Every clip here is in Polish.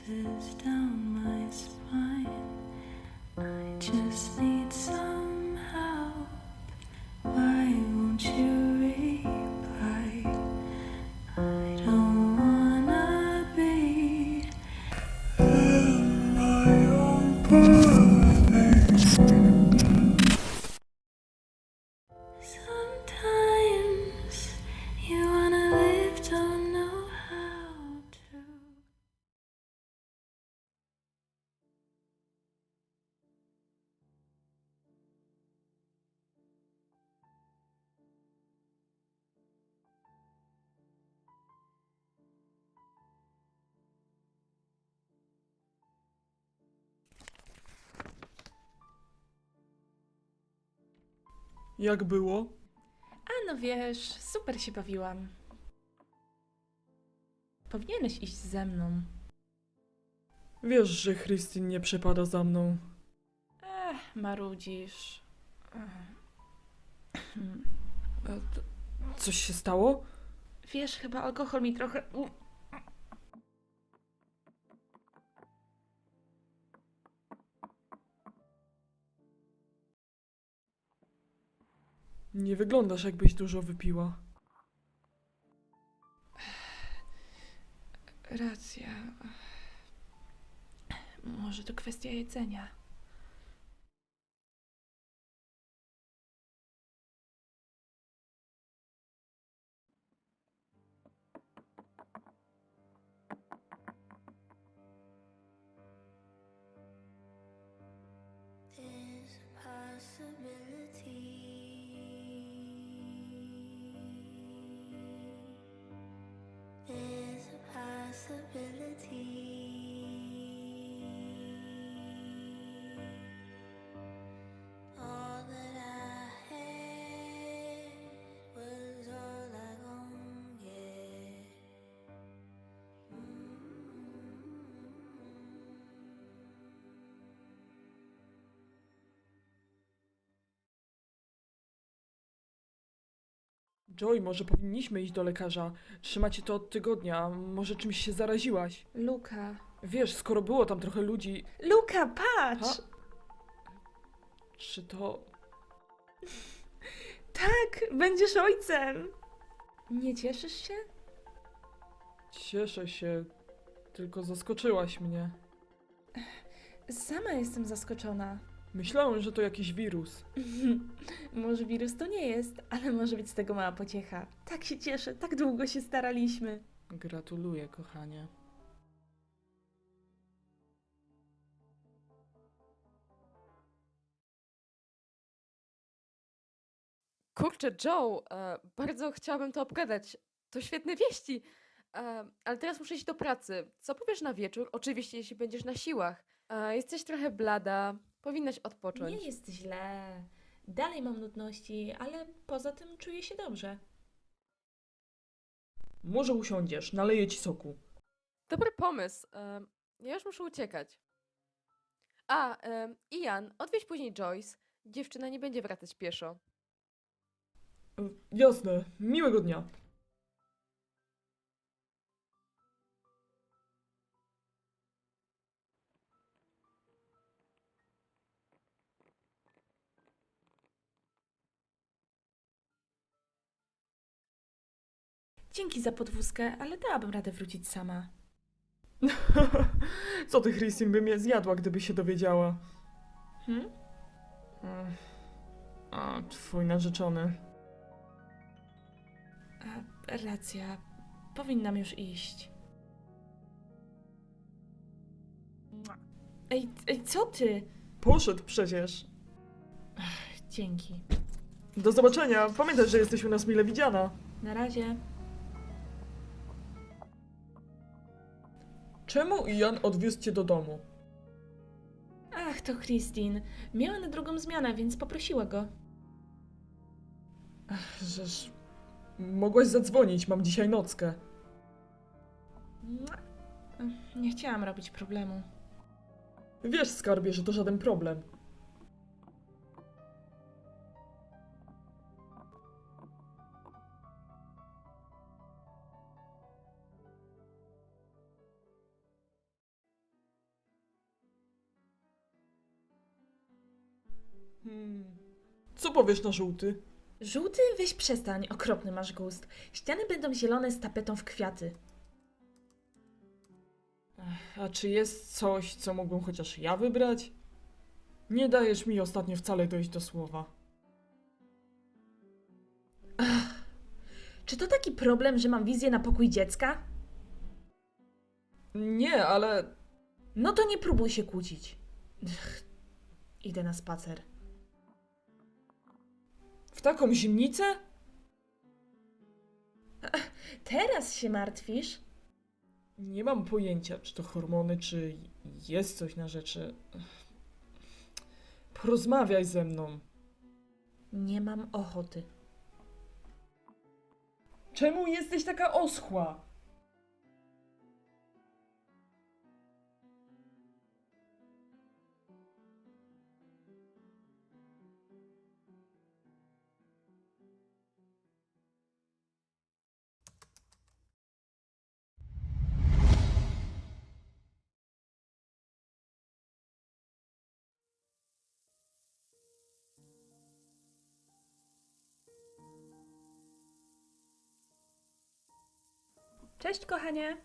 dances down Jak było? A no wiesz, super się bawiłam. Powinieneś iść ze mną. Wiesz, że Christine nie przepada za mną. Ech, marudzisz. E, t- Coś się stało? Wiesz, chyba alkohol mi trochę... u- Nie wyglądasz, jakbyś dużo wypiła. Racja. Może to kwestia jedzenia. Joy, może powinniśmy iść do lekarza. Trzymacie to od tygodnia. Może czymś się zaraziłaś. Luka. Wiesz, skoro było tam trochę ludzi, Luka, patrz! Ha? czy to... Tak, będziesz ojcem! Nie cieszysz się? Cieszę się, tylko zaskoczyłaś mnie. Sama jestem zaskoczona. Myślałem, że to jakiś wirus. może wirus to nie jest, ale może być z tego mała pociecha. Tak się cieszę, tak długo się staraliśmy. Gratuluję, kochanie. Kurczę, Joe, e, bardzo chciałabym to obgadać. To świetne wieści. E, ale teraz muszę iść do pracy. Co powiesz na wieczór? Oczywiście, jeśli będziesz na siłach. E, jesteś trochę blada. Powinnaś odpocząć. Nie jest źle. Dalej mam nudności, ale poza tym czuję się dobrze. Może usiądziesz, naleję ci soku. Dobry pomysł. Ja już muszę uciekać. A, e, Ian, odwieź później Joyce. Dziewczyna nie będzie wracać pieszo. Jasne, miłego dnia. Dzięki za podwózkę, ale dałabym radę wrócić sama. Co ty, Christine, by mnie zjadła, gdyby się dowiedziała? Hm? Ech. A, twój narzeczony. A, racja. Powinnam już iść. Ej, ej, co ty? Poszedł przecież. Dzięki. Do zobaczenia. Pamiętaj, że jesteś u nas mile widziana. Na razie. Czemu Ian odwiózł cię do domu? Ach, to Christine. Miała na drugą zmianę, więc poprosiła go. Żeż... Mogłaś zadzwonić, mam dzisiaj nockę. Nie chciałam robić problemu. Wiesz, skarbie, że to żaden problem. Powiesz na żółty? Żółty, weź przestań, okropny masz gust. Ściany będą zielone z tapetą w kwiaty. A czy jest coś, co mógłbym chociaż ja wybrać? Nie dajesz mi ostatnio wcale dojść do słowa. Czy to taki problem, że mam wizję na pokój dziecka? Nie, ale No to nie próbuj się kłócić. Ech, Idę na spacer. Taką zimnicę? Teraz się martwisz? Nie mam pojęcia, czy to hormony, czy jest coś na rzeczy. Porozmawiaj ze mną. Nie mam ochoty. Czemu jesteś taka oschła? Cześć, kochanie.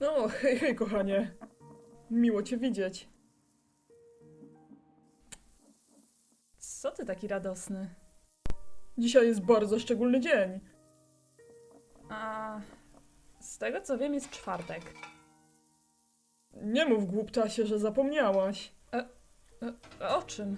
No, hej, hej, kochanie. Miło cię widzieć. Co ty taki radosny? Dzisiaj jest bardzo szczególny dzień. A z tego co wiem, jest czwartek. Nie mów głuptasie, że zapomniałaś. E, O czym?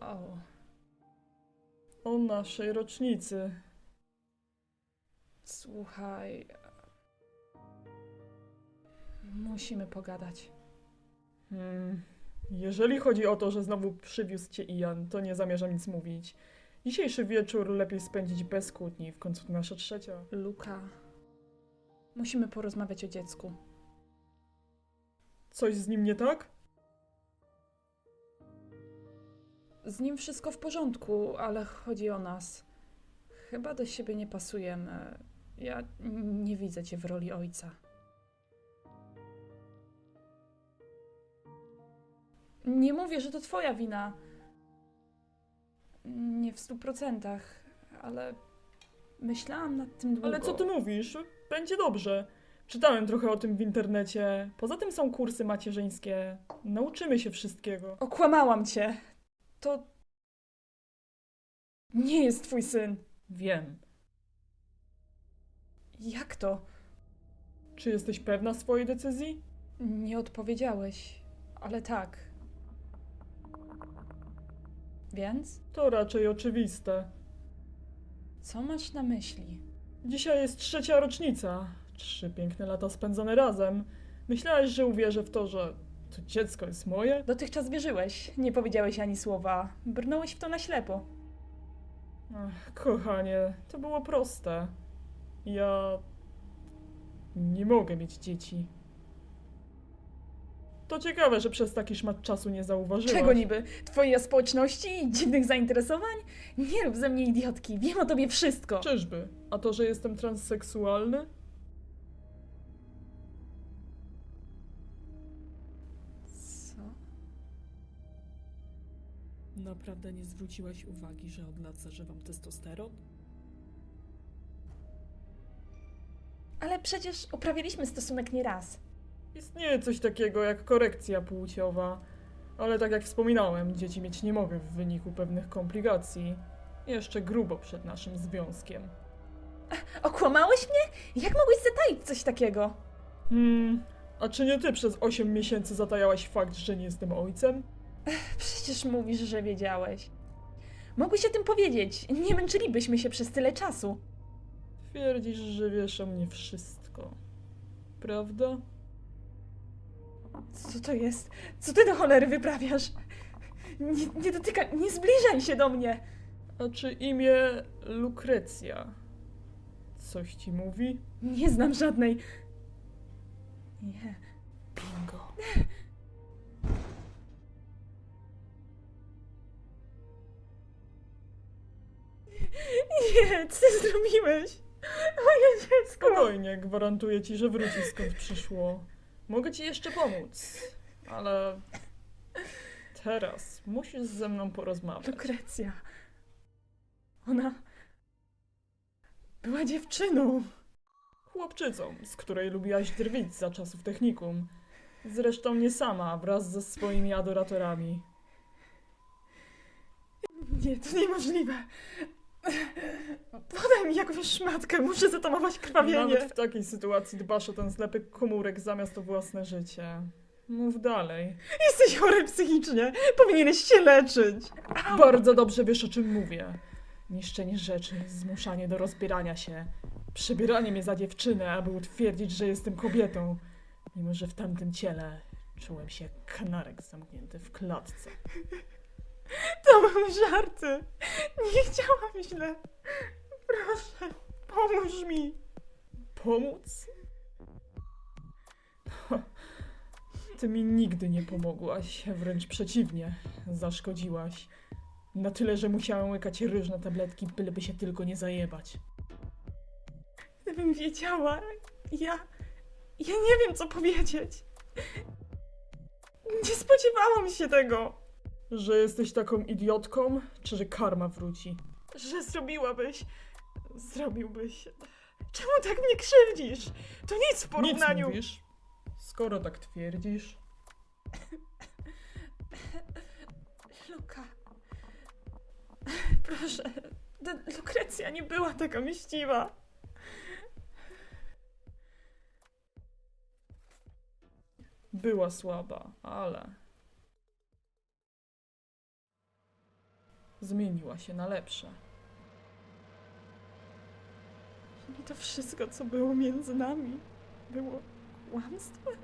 O. O naszej rocznicy. Słuchaj. Musimy pogadać. Hmm. Jeżeli chodzi o to, że znowu przywiózł cię Ian, to nie zamierzam nic mówić. Dzisiejszy wieczór lepiej spędzić bez kłótni, w końcu to nasza trzecia. Luka. Musimy porozmawiać o dziecku. Coś z nim nie tak? Z nim wszystko w porządku, ale chodzi o nas. Chyba do siebie nie pasujemy. Ja nie widzę cię w roli ojca. Nie mówię, że to twoja wina. Nie w stu procentach, ale myślałam nad tym długo. Ale co ty mówisz? Będzie dobrze. Czytałem trochę o tym w internecie. Poza tym są kursy macierzyńskie. Nauczymy się wszystkiego. Okłamałam cię. To nie jest twój syn. Wiem. Jak to? Czy jesteś pewna swojej decyzji? Nie odpowiedziałeś, ale tak. Więc? To raczej oczywiste. Co masz na myśli? Dzisiaj jest trzecia rocznica. Trzy piękne lata spędzone razem. Myślałeś, że uwierzę w to, że to dziecko jest moje? Dotychczas wierzyłeś, nie powiedziałeś ani słowa. Brnąłeś w to na ślepo. Ach, kochanie, to było proste. Ja nie mogę mieć dzieci. To ciekawe, że przez taki szmat czasu nie zauważyłaś. Czego niby? Twojej społeczności i dziwnych zainteresowań? Nie rób ze mnie idiotki, wiem o tobie wszystko. Czyżby? A to, że jestem transseksualny? Co? Naprawdę nie zwróciłaś uwagi, że od lat zażywam testosteron? Przecież uprawialiśmy stosunek nieraz. Istnieje coś takiego jak korekcja płciowa, ale tak jak wspominałem, dzieci mieć nie mogę w wyniku pewnych komplikacji. Jeszcze grubo przed naszym związkiem. Okłamałeś mnie? Jak mogłeś zataić coś takiego? Hmm, a czy nie ty przez 8 miesięcy zatajałaś fakt, że nie jestem ojcem? Przecież mówisz, że wiedziałeś. Mogłeś o tym powiedzieć. Nie męczylibyśmy się przez tyle czasu. Twierdzisz, że wiesz o mnie wszystko. Prawda? Co to jest? Co ty do cholery wyprawiasz? Nie, nie dotyka, nie zbliżaj się do mnie! A czy imię Lukrecja coś ci mówi? Nie znam żadnej. Nie. Bingo. Nie, co ty zrobiłeś? Moje dziecko! Spokojnie, gwarantuję ci, że wróci skąd przyszło. Mogę ci jeszcze pomóc, ale Teraz musisz ze mną porozmawiać. Lukrecja. Ona była dziewczyną. Chłopczycą, z której lubiłaś drwić za czasów technikum. Zresztą nie sama, wraz ze swoimi adoratorami. Nie, to niemożliwe. Podaj mi jakąś szmatkę, muszę zatamować krwawienie. Nawet w takiej sytuacji dbasz o ten zlepek komórek zamiast o własne życie. Mów dalej. Jesteś chory psychicznie, powinieneś się leczyć. Bardzo dobrze wiesz, o czym mówię. Niszczenie rzeczy, zmuszanie do rozbierania się, przebieranie mnie za dziewczynę, aby utwierdzić, że jestem kobietą, mimo że w tamtym ciele czułem się jak kanarek zamknięty w klatce. To były żarty. Nie chciałam źle. Proszę, pomóż mi. Pomóc? Ty mi nigdy nie pomogłaś, wręcz przeciwnie, zaszkodziłaś. Na tyle, że musiałem łykać różne tabletki, byleby się tylko nie zajebać. Gdybym wiedziała, ja. Ja nie wiem, co powiedzieć. Nie spodziewałam się tego, Że jesteś taką idiotką, czy że karma wróci? że zrobiłabyś. Zrobiłbyś. Czemu tak mnie krzywdzisz? To nic w porównaniu. Nic mówisz? Skoro tak twierdzisz. Luka. Proszę. ta Lukrecja nie była taka myśliwa. Była słaba, ale. Zmieniła się na lepsze. I to wszystko, co było między nami, było kłamstwem.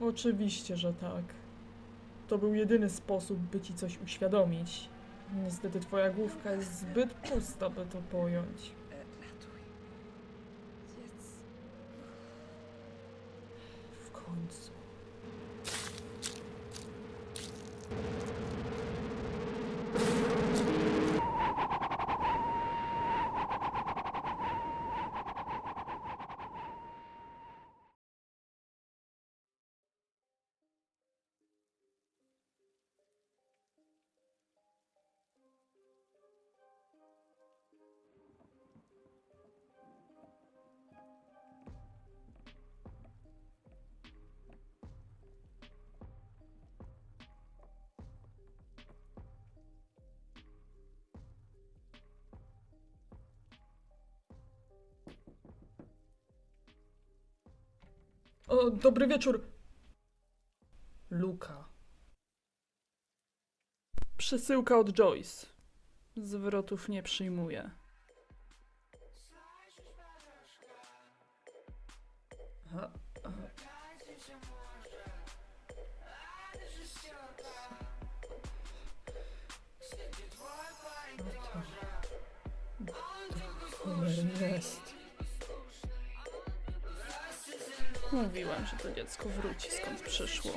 Oczywiście, że tak. To był jedyny sposób, by ci coś uświadomić. Niestety, twoja główka jest zbyt pusta, by to pojąć. O, dobry wieczór. Luka. Przesyłka od Joyce. Zwrotów nie przyjmuję. Jest. Mówiłam, że to dziecko wróci skąd przyszło.